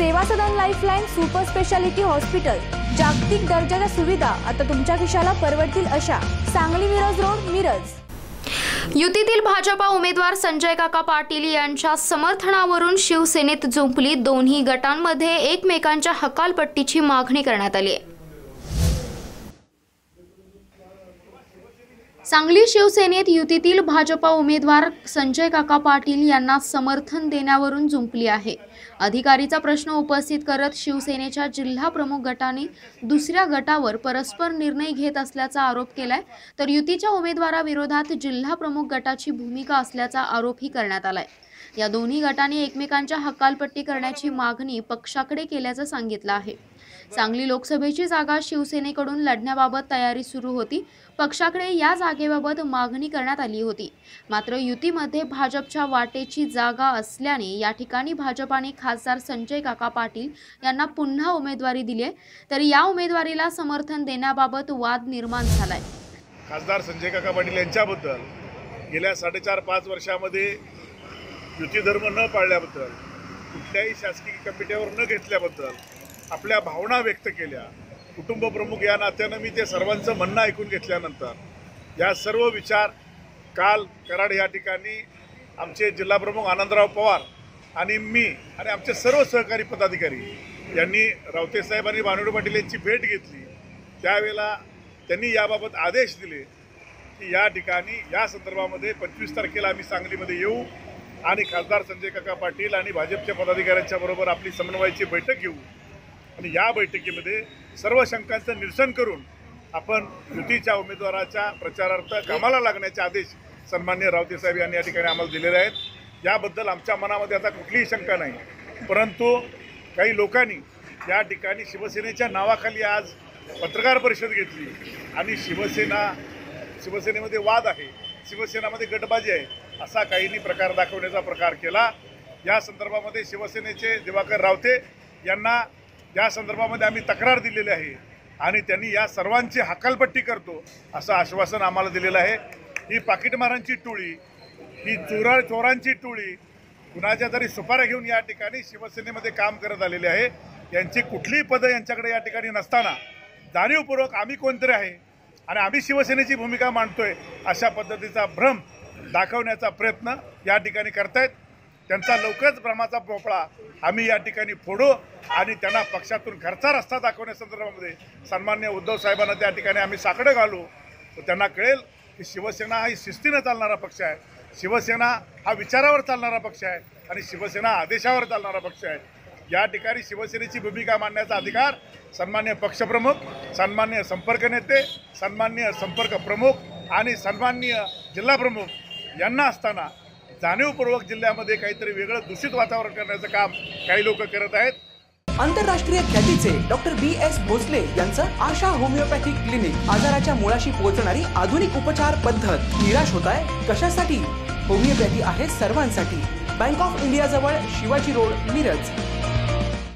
Seva Sadan Lifeline super speciality hospital जागतिक दर्जाच्या सुविधा आता तुमच्या खिशाला परवडतील अशा. सांगली मिरज रोड मिरज. युतीतील भाजपा उमेदवार संजय काका पाटील यांच्या समर्थनावरून शिवसेनेत जुंपली दोन्ही गटांमध्ये एकमेकांच्या हकालपट्टीची मागणी करण्यात आली आहे. सांगली शिवसेनेत युतीतील भाजपा उमेदवार संजय काका पाटील यांना समर्थन देण्यावरून जुंपली आहे. अधिकारीचा प्रश्न उपस्थित करत शिवसेनेच्या जिल्हा प्रमुख गटाने दुसऱ्या गटावर परस्पर निर्णय घेत असल्याचा आरोप केलाय. तर युतीच्या उमेदवाराविरोधात जिल्हा प्रमुख गटाची भूमिका असल्याचा आरोपही करण्यात आलाय. या दोन्ही गटांनी एकमेकांच्या हकालपट्टी करण्याची मागणी पक्षाकडे केल्याचं सांगितलं आहे. सांगली लोकसभेची जागा शिवसेनेकडून लढण्याबाबत तयारी सुरू होती. पक्षाकडे या जागेबाबत मागणी करण्यात आली होती. मात्र युतीमध्ये भाजपच्या वाटेची जागा असल्याने या ठिकाणी भाजपाने खासदार संजय काका पाटील यांना पुन्हा उमेदवारी दिली आहे. तर या उमेदवारीला समर्थन देण्याबाबत वाद निर्माण झालाय. खासदार संजय काका पाटील यांच्याबद्दल गेल्या साडेचार पाच वर्षामध्ये युती धर्म न पाळल्याबद्दल कुठल्याही शासकीय कमिटीवर न घेतल्याबद्दल आपल्या भावना व्यक्त केल्या. कुटुंबप्रमुख या नात्यानं मी ते सर्वांचं म्हणणं ऐकून घेतल्यानंतर या सर्व विचार काल कराड या ठिकाणी आमचे जिल्हाप्रमुख आनंदराव पवार आणि मी आणि आमचे सर्व सहकारी पदाधिकारी यांनी रावतेसाहेब आणि भानुडे पाटील यांची भेट घेतली. त्यावेळेला त्यांनी याबाबत आदेश दिले की या ठिकाणी या संदर्भामध्ये पंचवीस तारखेला आम्ही सांगलीमध्ये येऊ आणि खासदार संजय काका पाटील आणि भाजपच्या पदाधिकाऱ्यांच्या बरोबर आपली समन्वयाची बैठक घेऊ. आणि या बैठकीमध्ये सर्व शंकांचं निरसन करून आपण युतीच्या उमेदवाराच्या प्रचारार्थ कामाला लागण्याचे आदेश सन्मान्य रावते साहेब यांनी या ठिकाणी आम्हाला दिलेले आहेत. याबद्दल आमच्या मनामध्ये आता कुठलीही शंका नाही. परंतु काही लोकांनी या ठिकाणी शिवसेनेच्या नावाखाली आज पत्रकार परिषद घेतली. आणि शिवसेना शिवसेनेमध्ये वाद आहे शिवसेनामध्ये गटबाजी आहे असा काहींनी प्रकार दाखवण्याचा प्रकार केला. या संदर्भामध्ये शिवसेनेचे दिवाकर रावते यांना या संदर्भामध्ये आम्ही तक्रार दिलेली आहे. आणि त्यांनी या सर्वांची हकालपट्टी करतो असं आश्वासन आम्हाला दिलेलं आहे. ही पाकिटमारांची टोळी ही चोरा चोरांची टोळी कुणाच्या तरी सुपाऱ्या घेऊन या ठिकाणी शिवसेनेमध्ये काम करत आलेले आहे. यांची कुठलीही पदं यांच्याकडे या ठिकाणी नसताना जाणीवपूर्वक आम्ही कोणतरी आहे आणि आम्ही शिवसेनेची भूमिका मांडतोय अशा पद्धतीचा भ्रम दाखवण्याचा प्रयत्न या ठिकाणी करतायत. त्यांचा लवकरच भ्रमाचा पोपळा आम्ही या ठिकाणी फोडू आणि त्यांना पक्षातून घरचा रस्ता दाखवण्यासंदर्भामध्ये सन्मान्य उद्धव साहेबांना त्या ठिकाणी आम्ही साकडं घालू. तर त्यांना कळेल की शिवसेना हा ही शिस्तीनं चालणारा पक्ष आहे. शिवसेना हा विचारावर चालणारा पक्ष आहे आणि शिवसेना आदेशावर चालणारा पक्ष आहे. या ठिकाणी शिवसेनेची भूमिका मांडण्याचा अधिकार सन्मान्य पक्षप्रमुख सन्मान्य संपर्क नेते सन्मान्य संपर्क प्रमुख आणि सन्मान्य जिल्हाप्रमुख यांना असताना जाणीवपूर्वक जिल्ह्यामध्ये काहीतरी वेगळं दूषित वातावरण करण्याचं काम काही लोक करत आहेत. आंतरराष्ट्रीय ख्यातीचे डॉक्टर बी एस भोसले यांचं आशा होमिओपॅथिक क्लिनिक आजाराच्या मुळाशी पोहोचणारी आधुनिक उपचार पद्धत. निराश होत आहे कशासाठी? होमिओपॅथी आहे सर्वांसाठी. बँक ऑफ इंडिया जवळ शिवाजी रोड मिरज.